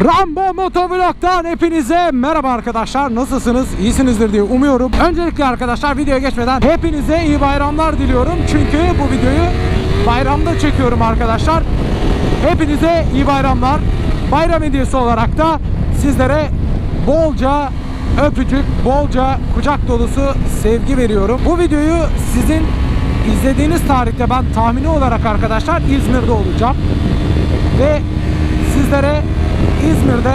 Rambo Motovlog'dan hepinize merhaba arkadaşlar. Nasılsınız? İyisinizdir diye umuyorum. Öncelikle arkadaşlar videoya geçmeden hepinize iyi bayramlar diliyorum. Çünkü bu videoyu bayramda çekiyorum arkadaşlar. Hepinize iyi bayramlar. Bayram hediyesi olarak da sizlere bolca öpücük, bolca kucak dolusu sevgi veriyorum. Bu videoyu sizin izlediğiniz tarihte ben tahmini olarak arkadaşlar İzmir'de olacağım. Ve sizlere İzmir'de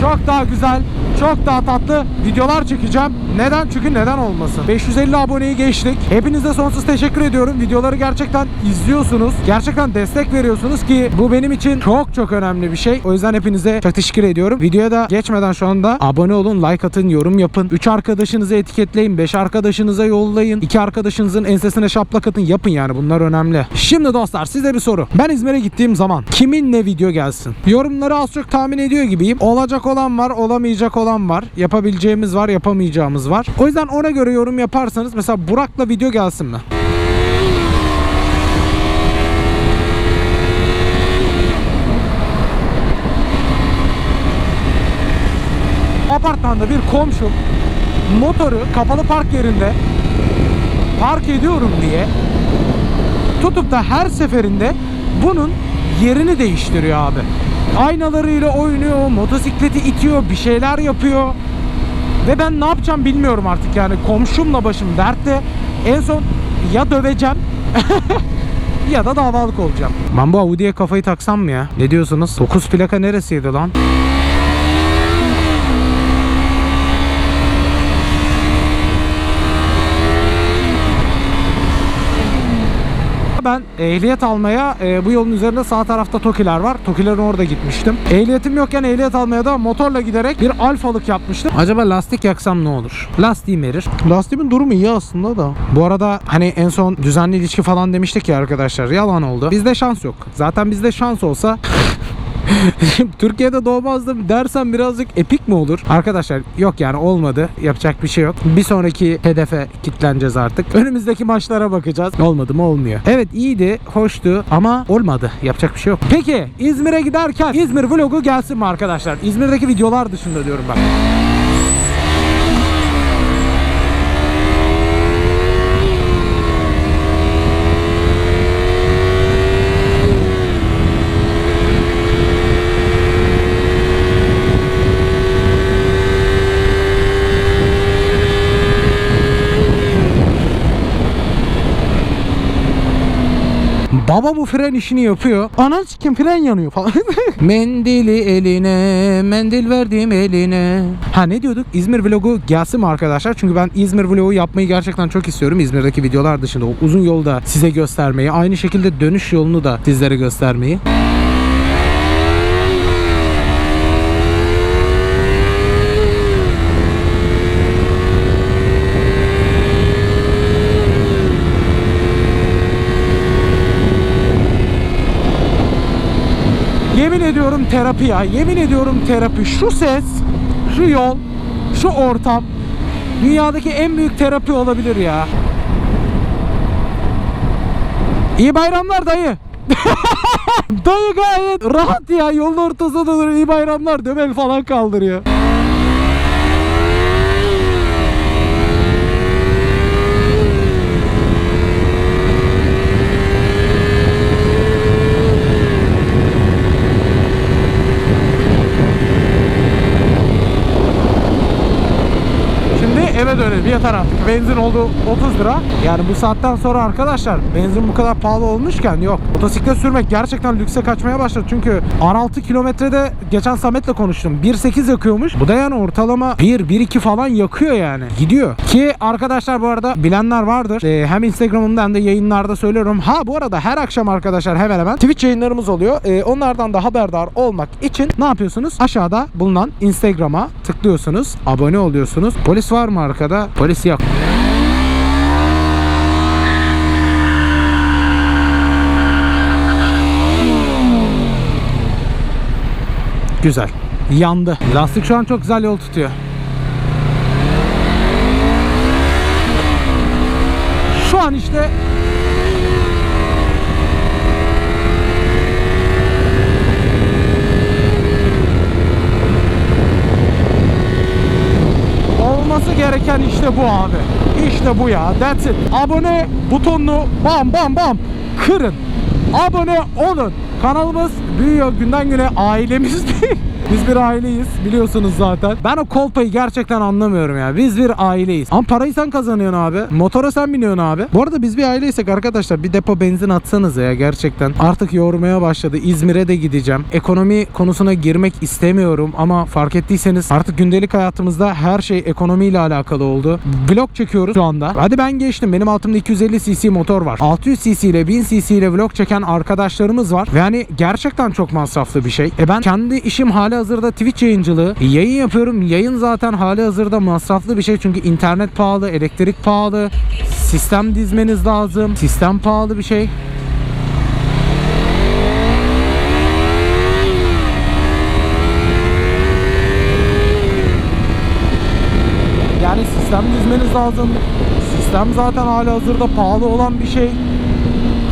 çok daha güzel, çok daha tatlı videolar çekeceğim. Neden? Çünkü neden olmasın? 550 aboneyi geçtik. Hepinize sonsuz teşekkür ediyorum. Videoları gerçekten izliyorsunuz. Gerçekten destek veriyorsunuz ki bu benim için çok çok önemli bir şey. O yüzden hepinize çok teşekkür ediyorum. Videoya da geçmeden şu anda abone olun, like atın, yorum yapın. 3 arkadaşınızı etiketleyin, 5 arkadaşınıza yollayın. 2 arkadaşınızın ensesine şaplak atın. Yapın yani bunlar önemli. Şimdi dostlar size bir soru. Ben İzmir'e gittiğim zaman kimin ne video gelsin? Yorumları az çok tahmin ediyor gibiyim. Olacak olan var, olamayacak olan var. Yapabileceğimiz var, yapamayacağımız var. O yüzden ona göre yorum yaparsanız mesela Burak'la video gelsin mi? Apartmanda bir komşum motoru kapalı park yerinde park ediyorum diye tutup da her seferinde bunun yerini değiştiriyor abi. Aynalarıyla oynuyor, motosikleti itiyor, bir şeyler yapıyor. Ve ben ne yapacağım bilmiyorum artık yani. Komşumla başım dertte. En son ya döveceğim ya da davalık olacağım. Ben bu Audi'ye kafayı taksam mı ya? Ne diyorsunuz? 9 plaka neresiydi lan? Ben ehliyet almaya e, bu yolun üzerinde sağ tarafta Tokiler var. Tokilerin orada gitmiştim. Ehliyetim yokken ehliyet almaya da motorla giderek bir alfalık yapmıştım. Acaba lastik yaksam ne olur? Lastiğim erir. Lastiğimin durumu iyi aslında da. Bu arada hani en son düzenli ilişki falan demiştik ya arkadaşlar. Yalan oldu. Bizde şans yok. Zaten bizde şans olsa Türkiye'de doğmazdım dersem birazcık epik mi olur? Arkadaşlar yok yani olmadı. Yapacak bir şey yok. Bir sonraki hedefe kitleneceğiz artık. Önümüzdeki maçlara bakacağız. Olmadı mı olmuyor. Evet iyiydi, hoştu ama olmadı. Yapacak bir şey yok. Peki İzmir'e giderken İzmir vlogu gelsin mi arkadaşlar? İzmir'deki videolar dışında diyorum ben. Baba bu fren işini yapıyor. Anan sikim fren yanıyor falan. Mendili eline, mendil verdim eline. Ha ne diyorduk? İzmir vlogu gelsin mi arkadaşlar? Çünkü ben İzmir vlogu yapmayı gerçekten çok istiyorum. İzmir'deki videolar dışında o uzun yolu da size göstermeyi, aynı şekilde dönüş yolunu da sizlere göstermeyi. Yemin ediyorum terapi ya. Yemin ediyorum terapi. Şu ses, şu yol, şu ortam dünyadaki en büyük terapi olabilir ya. İyi bayramlar dayı. dayı gayet rahat ya. Yolun ortasında duruyor. İyi bayramlar. Dömel falan kaldırıyor. Şimdi eve dönelim yeter artık. Benzin oldu 30 lira. Yani bu saatten sonra arkadaşlar benzin bu kadar pahalı olmuşken yok. Motosiklet sürmek gerçekten lükse kaçmaya başladı. Çünkü R6 kilometrede geçen Samet'le konuştum. 1.8 yakıyormuş. Bu da yani ortalama 1 1.2 falan yakıyor yani. Gidiyor. Ki arkadaşlar bu arada bilenler vardır. Ee, hem Instagram'ımda hem de yayınlarda söylüyorum. Ha bu arada her akşam arkadaşlar hemen hemen Twitch yayınlarımız oluyor. Ee, onlardan da haberdar olmak için ne yapıyorsunuz? Aşağıda bulunan Instagram'a tıklıyorsunuz. Abone oluyorsunuz. Polis var mı arkada? Polis yok. Güzel. Yandı. Lastik şu an çok güzel yol tutuyor. Şu an işte olması gereken işte bu abi. İşte bu ya. That's it. Abone butonunu bam bam bam kırın. Abone olun. Kanalımız büyüyor. Günden güne ailemiz Biz bir aileyiz biliyorsunuz zaten. Ben o kolpayı gerçekten anlamıyorum ya. Biz bir aileyiz. Ama parayı sen kazanıyorsun abi. Motora sen biniyorsun abi. Bu arada biz bir aileysek arkadaşlar bir depo benzin atsanız ya gerçekten. Artık yormaya başladı. İzmir'e de gideceğim. Ekonomi konusuna girmek istemiyorum ama fark ettiyseniz artık gündelik hayatımızda her şey ekonomiyle alakalı oldu. Vlog çekiyoruz şu anda. Hadi ben geçtim. Benim altımda 250 cc motor var. 600 cc ile 1000 cc ile vlog çeken arkadaşlarımız var. Ve yani gerçekten çok masraflı bir şey. E ben kendi işim hali hazırda Twitch yayıncılığı. Yayın yapıyorum. Yayın zaten hali hazırda masraflı bir şey. Çünkü internet pahalı, elektrik pahalı. Sistem dizmeniz lazım. Sistem pahalı bir şey. Yani sistem dizmeniz lazım. Sistem zaten hali hazırda pahalı olan bir şey.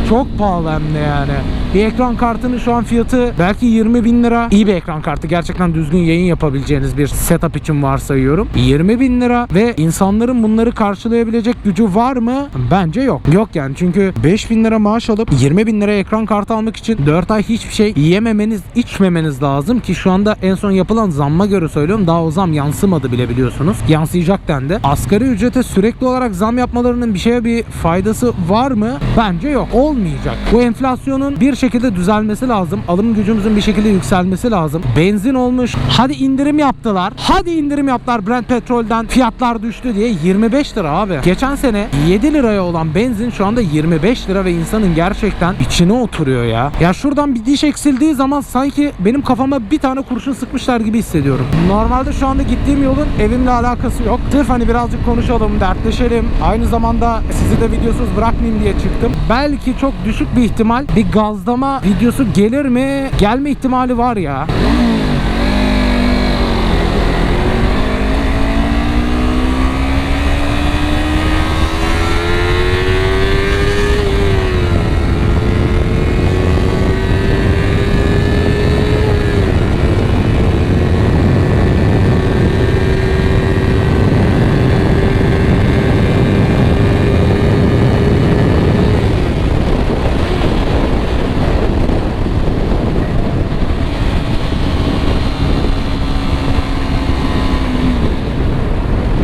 Çok pahalı hem de yani. Bir ekran kartının şu an fiyatı belki 20 bin lira. İyi bir ekran kartı. Gerçekten düzgün yayın yapabileceğiniz bir setup için varsayıyorum. 20 bin lira ve insanların bunları karşılayabilecek gücü var mı? Bence yok. Yok yani çünkü 5 bin lira maaş alıp 20 bin lira ekran kartı almak için 4 ay hiçbir şey yememeniz, içmemeniz lazım ki şu anda en son yapılan zamma göre söylüyorum. Daha o zam yansımadı bile biliyorsunuz. Yansıyacak dendi. Asgari ücrete sürekli olarak zam yapmalarının bir şeye bir faydası var mı? Bence yok. Olmayacak. Bu enflasyonun bir şekilde düzelmesi lazım. Alım gücümüzün bir şekilde yükselmesi lazım. Benzin olmuş. Hadi indirim yaptılar. Hadi indirim yaptılar Brent petrolden fiyatlar düştü diye 25 lira abi. Geçen sene 7 liraya olan benzin şu anda 25 lira ve insanın gerçekten içine oturuyor ya. Ya şuradan bir diş eksildiği zaman sanki benim kafama bir tane kurşun sıkmışlar gibi hissediyorum. Normalde şu anda gittiğim yolun evimle alakası yok. Sırf hani birazcık konuşalım, dertleşelim. Aynı zamanda sizi de videosuz bırakmayayım diye çıktım. Belki çok düşük bir ihtimal bir gazlama videosu gelir mi? Gelme ihtimali var ya.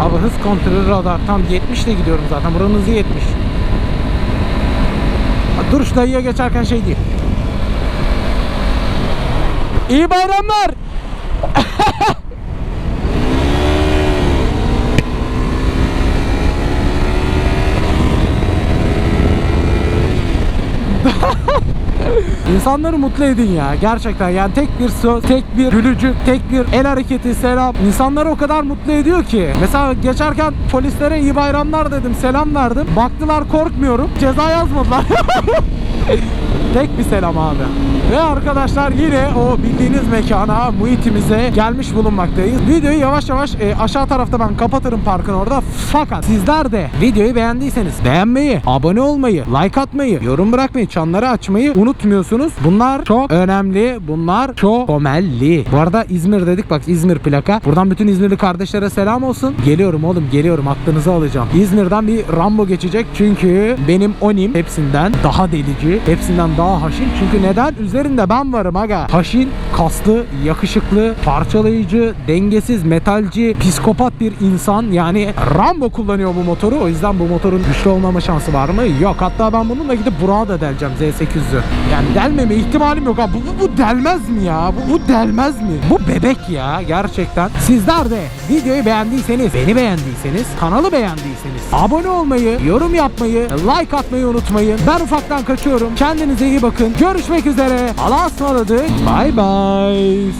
Abi hız kontrolü radar. Tam 70 ile gidiyorum zaten. Buranın hızı 70. Ha, Dur şu dayıya geçerken şey değil. İyi bayramlar. İnsanları mutlu edin ya gerçekten yani tek bir söz, tek bir gülücük, tek bir el hareketi, selam insanları o kadar mutlu ediyor ki. Mesela geçerken polislere iyi bayramlar dedim, selam verdim. Baktılar korkmuyorum, ceza yazmadılar. Tek bir selam abi. Ve arkadaşlar yine o bildiğiniz mekana, muhitimize gelmiş bulunmaktayız. Videoyu yavaş yavaş e, aşağı tarafta ben kapatırım parkın orada. Fakat sizler de videoyu beğendiyseniz beğenmeyi, abone olmayı, like atmayı, yorum bırakmayı, çanları açmayı unutmuyorsunuz. Bunlar çok önemli. Bunlar çok komelli. Bu arada İzmir dedik bak İzmir plaka. Buradan bütün İzmirli kardeşlere selam olsun. Geliyorum oğlum geliyorum aklınızı alacağım. İzmir'den bir Rambo geçecek çünkü benim Onim hepsinden daha delici, hepsinden daha haşin. Çünkü neden? Üzerinde ben varım aga. Haşin, kaslı, yakışıklı, parçalayıcı, dengesiz, metalci, psikopat bir insan. Yani Rambo kullanıyor bu motoru. O yüzden bu motorun güçlü olmama şansı var mı? Yok. Hatta ben bununla gidip Burak'a da deleceğim Z800'ü. Yani delmeme ihtimalim yok. Ha. Bu, bu, bu delmez mi ya? Bu, bu delmez mi? Bu bebek ya gerçekten. Sizler de videoyu beğendiyseniz, beni beğendiyseniz, kanalı beğendiyseniz abone olmayı, yorum yapmayı, like atmayı unutmayın. Ben ufaktan kaçıyorum. Kendinize iyi bakın. Görüşmek üzere. Allah'a ısmarladık. Bye bye.